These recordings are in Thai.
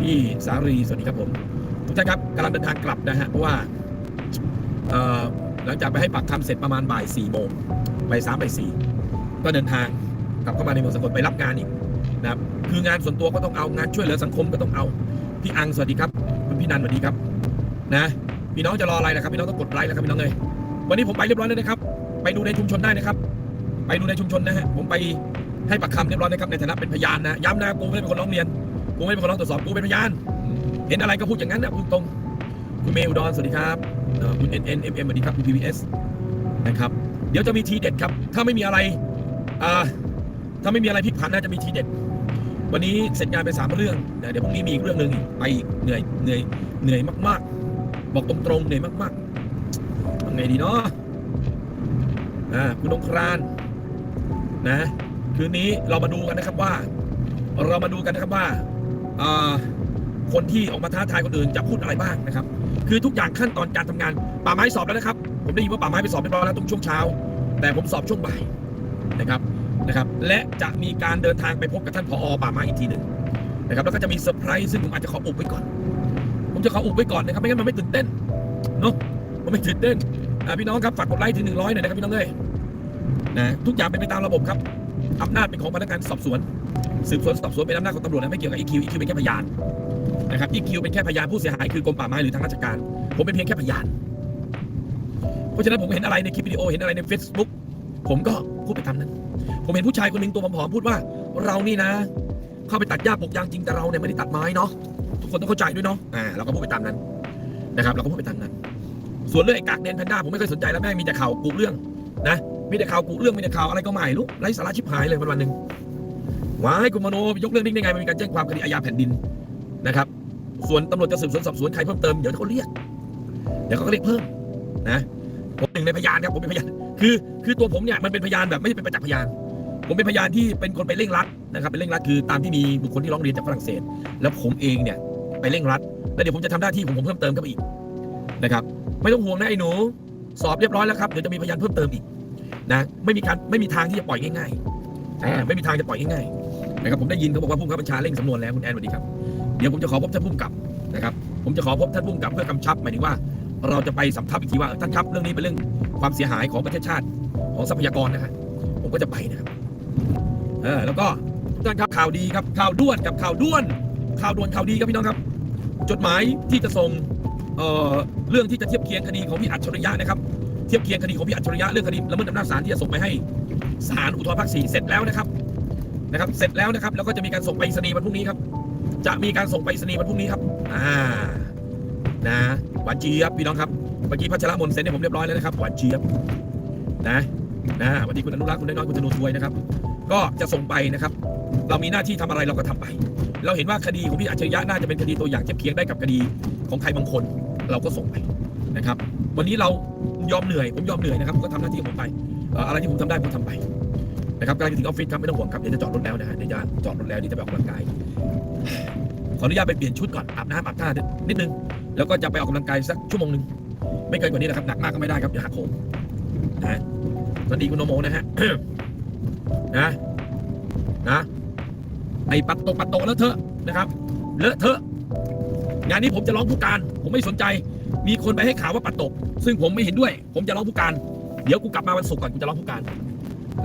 พี่สารีสวัสดีครับผมทุกท่านครับกำลังเดินทางกลับนะฮะเพราะว่าหลังจากไปให้ปากคำเสร็จประมาณบ่ายสี่โมงบ่ายสามบ่ายสี่ก็เดินทางกลับเข้ามาในเมืองสกลไปรับงานอีกนะครับคืองานส่วนตัวก็ต้องเอางานช่วยเหลือสังคมก็ต้องเอาพี่อังสวัสดีครับคุณพี่นันสวัสดีครับนะพี่น้องจะรออะไรนะครับพี่น้องต้องกดไลค์แล้วครับพี่น้องเลยวันนี้ผมไปเรียบร้อยแล้วนะครับ ไปดูในชุมชนได้นะครับ ไปดูในชุมชนนะฮะผมไปให้ปากคำเรียบร้อยนะครับในฐานะเป็นพยานนะย้ำนะกูไม่ได้เป็นคนร้องเรียน กูไม่เป็นคนร้องตรวจสอบกูเป็นพยานเห็นอะไรก็พูดอย่างนั้นนะพูดตรง คุณเมลอุดอนสวัสดีครับเอ่อคุณ N N M M สวัสดีครับคุณ P V S นะครับ เดี๋ยวจะมีทีเด็ดครับ ถ้าไม่มีอะไรถ้าไม่มีอะไรพลิกผันน่าจะมีทีเด็ด วันนี้เสร็จงานไปสามเรื่อง เดี๋ยวพรุ่งนี้มีอีกเรื่องหนึ่งไปอีกเหนื่อยเหนื่อยเหนื่อยมาก ๆ บอกตรงๆเหนื่อยมากๆทำไงดีเนาะอ่าคุณองครานนะ คืนนี้เรามาดูกันนะครับว่า เรามาดูกันนะครับว่า คนที่ออกมาท้าทายคนอื่นจะพูดอะไรบ้างนะครับ คือทุกอย่างขั้นตอนการทำงานป่าไม้สอบแล้วนะครับ ผมได้ยินว่าป่าไม้ไปสอบเรียบร้อยแล้วตรงช่วงเช้า แต่ผมสอบช่วงบ่ายนะครับนะครับ และจะมีการเดินทางไปพบกับท่านผอป่าไม้อีกทีหนึ่งนะครับแล้วก็จะมีเซอร์ไพรส์ซึ่งผมอาจจะขออุบไว้ก่อน ผมจะขออุบไว้ก่อนนะครับไม่งั้นมันไม่ตื่นเต้นเนาะมันไม่ตื่นเต้นอ่าพี่น้องครับฝากกดไลค์ถึงหนึ่งร้อยหน่อยนะครับพี่น้องเอ้ยนะทุกอย่างเป็นไปตามระบบครับ อำนาจเป็นของพนักงานสอบสวน สืบสวนสอบสวนเป็นอำนาจของตำรวจนะไม่เกี่ยวกับ EQ EQ เป็นแค่พยานนะครับ EQ เป็นแค่พยานผู้เสียหายคือกรมป่าไม้หรือทางราชการ ผมเป็นเพียงแค่พยาน เพราะฉะนั้นผมเห็นอะไรในคลิปวิดีโอเห็นอะไรใน Facebook ผมก็พูดไปตามนั้น ผมเห็นผู้ชายคนหนึ่งตัวผอมๆพูดว่า เรานี่นะ เข้าไปตัดหญ้าปลูกยางจริงแต่เราเนี่ยไม่ได้ตัดไม้เนาะทุกคนต้องเข้าใจด้วยเนาะอ่าเราก็พูดไปตามนั้นนะครับ เราก็พูดไปตามนั้น ส่วนเรื่องไอ้กากเดนแพนด้าผมไม่เคยสนใจแล้วแม่งมีแต่ข่าวกุเรื่องนะ มีแต่ข่าวกุเรื่องมีแต่ข่าวอะไรก็ไม่รู้ไร้สาระชิบหายเลยวันวันหนึ่งวายคุณมโนยกเรื่องนี้ได้ไงมันมีการแจ้งความคดีอาญาแผ่นดินนะครับ ส่วนตำรวจจะสืบสวนสอบสวนใครเพิ่มเติมเดี๋ยวเขาเรียกเดี๋ยวเขาเรียกเพิ่มนะผมหนึ่งในพยานครับผมเป็นพยานคือคือตัวผมเนี่ยมันเป็นพยานแบบไม่ใช่เป็นประจักษ์พยาน ผมเป็นพยานที่เป็นคนไปเร่งรัดนะครับเป็นเร่งรัดคือตามที่มีบุคคลที่ร้องเรียนจากฝรั่งเศส แล้วผมเองเนี่ยไปเร่งรัดแล้วเดี๋ยวผมจะทำหน้าที่ของผมเพิ่มเติมเข้าไปอีกนะครับ ไม่ต้องห่วงนะไอ้หนู สอบเรียบร้อยแล้วครับเดี๋ยวจะมีพยานเพิ่มเติมอีก นะไม่มีการไม่มีทางที่จะปล่อยง่ายๆอ่าไม่มีทางจะปล่อยง่ายๆนะครับผมได้ยินเขาบอกว่าผู้บังคับบัญชาเร่งสำนวนแล้วคุณแอนสวัสดีครับเดี๋ยวผมจะขอพบท่านผู้กำกับนะครับ ผมจะขอพบท่านผู้กำกับเพื่อกำชับหมายถึงว่า เราจะไปสำทับอีกทีว่าท่านครับเรื่องนี้เป็นเรื่องความเสียหายของประเทศชาติของทรัพยากรนะฮะผมก็จะไปนะครับเออแล้วก็ทุกท่านครับข่าวดีครับข่าวด่วนกับข่าวด่วน ข่าวด่วนข่าวดีครับพี่น้องครับ จดหมายที่จะส่งเอ่อเรื่องที่จะเทียบเคียงคดีของพี่อัจฉริยะนะครับ เทียบเคียงคดีของพี่อัจฉริยะเรื่องคดีละเมิดอำนาจศาลที่จะส่งไปให้ศาลอุทธรณ์ภาคสี่เสร็จแล้วนะครับนะครับ เสร็จแล้วนะครับ แล้วก็จะมีการส่งไปรษณีวันพรุ่งนี้ครับ จะมีการส่งไปรษณีวันพรุ่งนี้ครับ อ่า นะหวานเจี๊ยบพี่น้องครับ เมื่อกี้พัชรมนเซ็นให้ผมเรียบร้อยแล้วนะครับหวานเจี๊ยบ นะ นะวันนี้คุณอนุรักษ์คุณน้อยคุณธนูทวยนะครับ ก็จะส่งไปนะครับ เรามีหน้าที่ทำอะไรเราก็ทำไป เราเห็นว่าคดีของพี่อัจฉริยะน่าจะเป็นคดีตัวอย่างเทียบเคียงได้กับคดีของใครบางคน เราก็ส่งไป นะครับ วันนี้เรายอมเหนื่อยผมยอมเหนื่อยนะครับผมก็ทำหน้าที่ผมไปอะไรที่ผมทำได้ผมทำไปนะครับกำลังจะถึงออฟฟิศครับไม่ต้องห่วงครับเดี๋ยวจะจอดรถแล้วนะฮะเดี๋ยวจะจอดรถแล้วเดี๋ยวจะไปออกกำลังกายขออนุญาตไปเปลี่ยนชุดก่อนอาบน้ำอาบท่านิดนึงแล้วก็จะไปออกกำลังกายสักชั่วโมงหนึ่งไม่เกินกว่านี้นะครับหนักมากก็ไม่ได้ครับเดี๋ยวหักโหมนะสวัสดีคุณโนโมนะฮะนะนะไอ้ปัดโตปัดโตแล้วเถอะนะครับเลอะเทอะงานนี้ผมจะร้องผู้การ ผมไม่สนใจ มีคนไปให้ข่าวว่าปัดตก ซึ่งผมไม่เห็นด้วย ผมจะร้องผู้การ เดี๋ยวกูกลับมาวันศุกร์ก่อนกูจะร้องผู้การ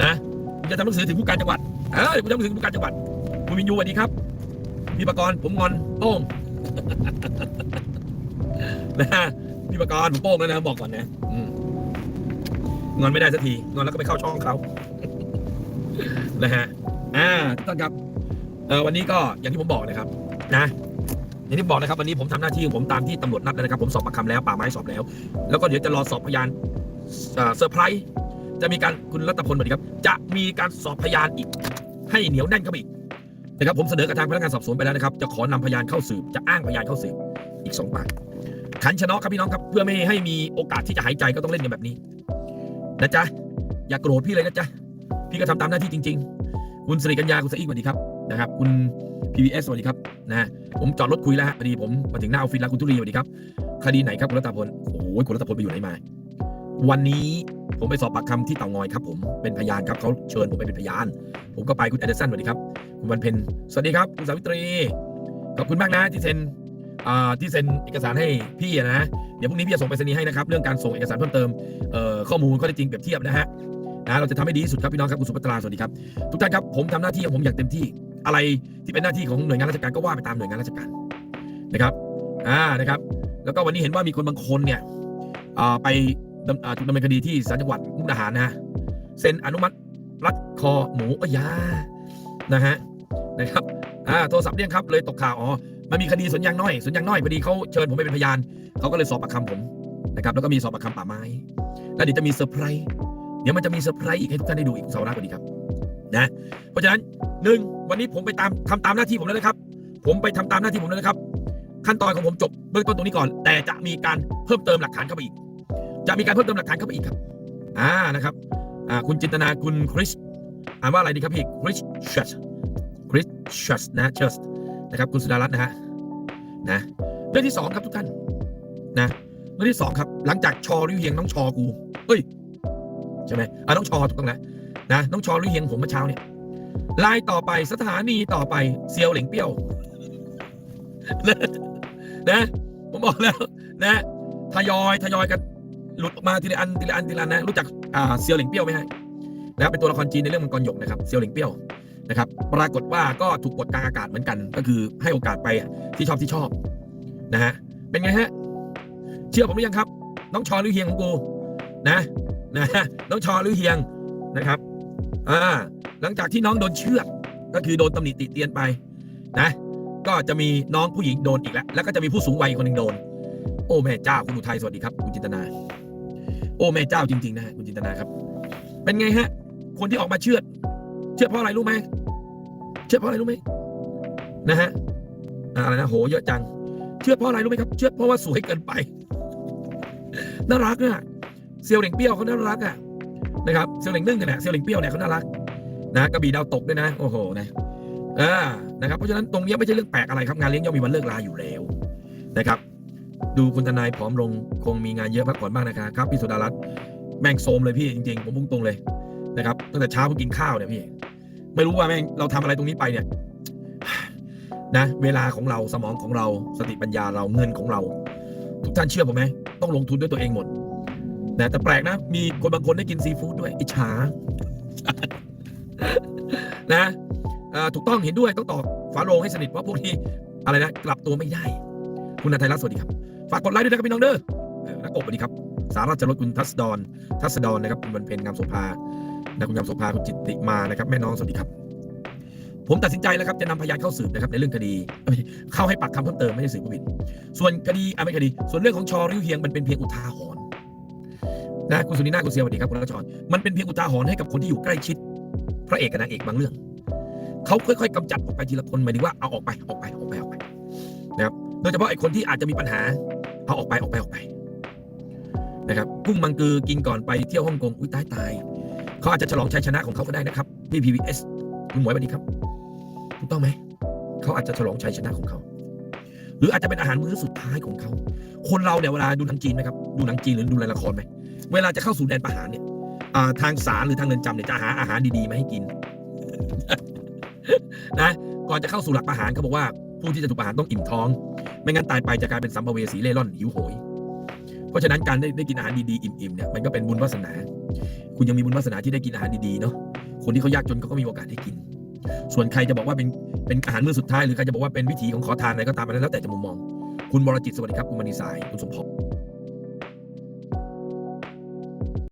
นะผมจะทำหนังสือถึงผู้การจังหวัดเออเดี๋ยวผมจะทำหนังสือถึงผู้การจังหวัดคุณวินยูสวัสดีครับพี่ประกรณ์ผมงอนโป้งนะฮะพี่ประกรณ์ผมโป้งแล้วนะบอกก่อนนะงอนไม่ได้สักทีงอนแล้วก็ไปเข้าช่องเขานะฮะอ่าทุกท่านครับเออวันนี้ก็อย่างที่ผมบอกนะครับ นะ อย่างที่บอกนะครับวันนี้ผมทำหน้าที่ผมตามที่ตำรวจนัดแล้วนะครับ ผมสอบปากคำแล้วป่าไม้สอบแล้ว แล้วก็เดี๋ยวจะรอสอบพยานเซอร์ไพรส์จะมีการคุณรัตพลสวัสดีครับ จะมีการสอบพยานอีก ให้เหนียวแน่นเข้าไปอีกนะครับผมเสนอกับทางพนักงานสอบสวนไปแล้วนะครับ จะขอนำพยานเข้าสืบจะอ้างพยานเข้าสืบอีกสองปากขันชนะครับพี่น้องครับเพื่อไม่ให้มีโอกาสที่จะหายใจก็ต้องเล่นกันแบบนี้นะจ๊ะอย่าโกรธพี่เลยนะจ๊ะพี่ก็ทำตามหน้าที่จริง ๆ คุณสิริกัญญาคุณสะอีกสวัสดีครับ นะครับ คุณ PVS สวัสดีครับนะผมจอดรถคุยแล้วฮะพอดีผมมาถึงหน้าออฟฟิศแล้วคุณทุรีสวัสดีครับคดีไหนครับคุณรัตพลโอ้ยคุณรัตพลไปอยู่ไหนมา วันนี้ผมไปสอบปากคำที่เต่างอยครับผมเป็นพยานครับเขาเชิญผมไปเป็นพยาน ผมก็ไปคุณแอนเดอร์สันสวัสดีครับคุณวันเพ็ญสวัสดีครับคุณสาวิตรีขอบคุณมากนะที่เซ็นอ่าที่เซ็นเอกสารให้พี่นะเดี๋ยวพรุ่งนี้พี่จะส่งไปรษณีย์ให้นะครับเรื่องการส่งเอกสารเพิ่มเติมเอ่อข้อมูลข้อเท็จจริงเปรียบเทียบนะฮะนะเราจะทำให้ดีที่สุดครับพี่น้องครับคุณสุภัตราสวัสดีครับทุกท่านครับผมทำหน้าที่ของผมอย่างเต็มที่ อะไรที่เป็นหน้าที่ของหน่วยงานราชการก็ว่าไปตามหน่วยงานราชการนะครับอ่านะครับ แล้วก็วันนี้เห็นว่ามีคนบางคนเนี่ยอ่าไปดำอ่าถูกดำเนินคดีที่ศาลจังหวัดมุกดาหารนะเซ็นอนุมัติรัดคอหมูอยานะฮะนะครับอ่าโทรศัพท์เนี่ยครับเลยตกข่าวอ๋อมันมีคดีสวนยางน้อยสวนยางน้อยพอดีเขาเชิญผมไปเป็นพยานเขาก็เลยสอบปากคำผมนะครับแล้วก็มีสอบปากคำป่าไม้แล้วเดี๋ยวจะมีเซอร์ไพรส์เดี๋ยวมันจะมีเซอร์ไพรส์อีกให้ทุกท่านได้ดูอีกเสาร์หน้าสวัสดีครับ นะเพราะฉะนั้นหนึ่งวันนี้ผมไปตามทำตามหน้าที่ผมแล้วนะครับ ผมไปทำตามหน้าที่ผมแล้วนะครับ ขั้นตอนของผมจบเบื้องต้นตรงนี้ก่อน แต่จะมีการเพิ่มเติมหลักฐานเข้าไปอีก จะมีการเพิ่มเติมหลักฐานเข้าไปอีกครับอ่านะครับอ่าคุณจินตนาคุณคริสอ่านว่าอะไรดีครับพี่คริสชัสคริสชัสนะชัสนะครับคุณสุดารัตน์นะฮะนะเรื่องที่สองครับทุกท่านนะเรื่องที่สองครับ หลังจากชอริวเฮียงน้องชอกูเฮ้ยใช่ไหมอ่าน้องชอถูกต้องแล้ว นะน้องชอริวเฮียงผมเมื่อเช้าเนี่ยไลน์ต่อไปสถานีต่อไปเซียวเหล่งเปี้ยวนะผมบอกแล้วนะทยอยทยอยกันหลุดออกมาทีละอันทีละอันทีละอันนะรู้จักอ่าเซียวเหลิงเปี้ยวไหมฮะนะเป็นตัวละครจีนในเรื่องมังกรหยกนะครับเซียวเหลิงเปี้ยวนะครับ ปรากฏว่าก็ถูกปลดกลางอากาศเหมือนกัน ก็คือให้โอกาสไปที่ชอบที่ชอบนะฮะเป็นไงฮะเชื่อผมหรือยังครับ น้องชอหรือเฮียงของกูนะนะน้องชอหรือเฮียงนะครับ อ่าหลังจากที่น้องโดนเชือดก็คือโดนตำหนิติเตียนไปนะ ก็จะมีน้องผู้หญิงโดนอีกแล้ว แล้วก็จะมีผู้สูงวัยคนหนึ่งโดน โอ้แม่เจ้าคุณอุทัยสวัสดีครับคุณจินตนา โอ้แม่เจ้าจริง ๆ นะคุณจินตนาครับ เป็นไงฮะ คนที่ออกมาเชือด เชื่อดเพราะอะไรรู้ไหมเชื่อดเพราะอะไรรู้ไหมนะฮะอะไรนะโหเยอะจัง เชื่อดเพราะอะไรรู้ไหมครับเชื่อดเพราะว่าสวยเกินไปน่ารักอะเซียวเหล่งเปรี้ยวเขาน่ารักอะ นะครับเซียวเหล่งนึ่งกันนะเซียวเหล่งเปรี้ยวเนี่ยเขาน่ารักนะกระบี่ดาวตกด้วยนะโอ้โหนะอ่านะครับเพราะฉะนั้นตรงนี้ไม่ใช่เรื่องแปลกอะไรครับงานเลี้ยงย่อมมีวันเลิกลาอยู่แล้วนะครับดูคุณทนายผอมลงคงมีงานเยอะพักผ่อนบ้างนะครับครับพี่สุดารัตน์แม่งโซมเลยพี่จริงๆ ผมพุ่งตรงเลยนะครับตั้งแต่เช้าเพิ่งกินข้าวเนี่ยพี่ ไม่รู้ว่าแม่งเราทำอะไรตรงนี้ไปเนี่ยนะเวลาของเราสมองของเราสติปัญญาเราเงินของเรา ทุกท่านเชื่อผมไหมต้องลงทุนด้วยตัวเองหมด นะแต่แปลกนะ มีคนบางคนได้กินซีฟู้ดด้วย อิจฉา นะถูกต้องเห็นด้วยต้องตอบฝาโลงให้สนิทเพราะพวกนี้อะไรนะ กลับตัวไม่ได้ คุณนาไทยรัฐสวัสดีครับ ฝากกดไลค์ด้วยนะครับพี่น้องเด้อนักกบสวัสดีครับ สาราชรถคุณทัศดรทัศดรนะครับคุณบรรเพนงามโสภานะคุณงามโสภาคุณจิตติมานะครับ แม่น้องสวัสดีครับ ผมตัดสินใจแล้วครับจะนำพยานเข้าสืบนะครับในเรื่องคดี เข้าให้ปากคำเพิ่มเติมไม่ได้สืบผิดส่วนคดีอะไม่คดี ส่วนเรื่องของชอริวเฮียงมันเป็นเพียงอุทาหรณ นะคุณสุนินาคุณเซียวสวัสดีครับคุณรัชรมันเป็นเพียงอุทาหรณ์ให้กับคนที่อยู่ใกล้ชิด พระเอกกับนางเอกบางเรื่องเขาค่อยๆกำจัดออกไปทีละคนหมายถึงว่าเอาออกไปออกไปออกไปออกไปนะครับโดยเฉพาะไอ้คนที่อาจจะมีปัญหา เอาออกไปออกไปออกไปนะครับกุ้งมังกือกินก่อนไปเที่ยวฮ่องกงอุ้ยตายตายเขาอาจจะฉลองชัยชนะของเขาก็ได้นะครับพี่ PVS คุณหมวยสวัสดีครับถูกต้องไหมเขาอาจจะฉลองชัยชนะของเขาหรืออาจจะเป็นอาหารมื้อสุดท้ายของเขา คนเราเนี่ยเวลาดูหนังจีนไหมครับ ดูหนังจีนหรือดูละครไหม เวลาจะเข้าสู่แดนประหารเนี่ยทางศาลหรือทางเรือนจำเนี่ยจะหาอาหารดีๆมาให้กินนะก่อนจะเข้าสู่หลักประหารเขาบอกว่าผู้ที่จะถูกประหารต้องอิ่มท้อง ไม่งั้นตายไปจะกลายเป็นสัมภเวสีเล่ร่อนหิวโหย เพราะฉะนั้นการได้ได้กินอาหารดีๆอิ่มๆเนี่ยมันก็เป็นบุญวาสนา คุณยังมีบุญวาสนาที่ได้กินอาหารดีๆเนาะคนที่เขายากจนเขาก็มีโอกาสได้กิน ส่วนใครจะบอกว่าเป็นเป็นอาหารมื้อสุดท้ายหรือใครจะบอกว่าเป็นวิถีของขอทานอะไรก็ตามอันนั้นแล้วแต่จะมุมมอง คุณบรจิตสวัสดีครับคุณมณีสายคุณสมพร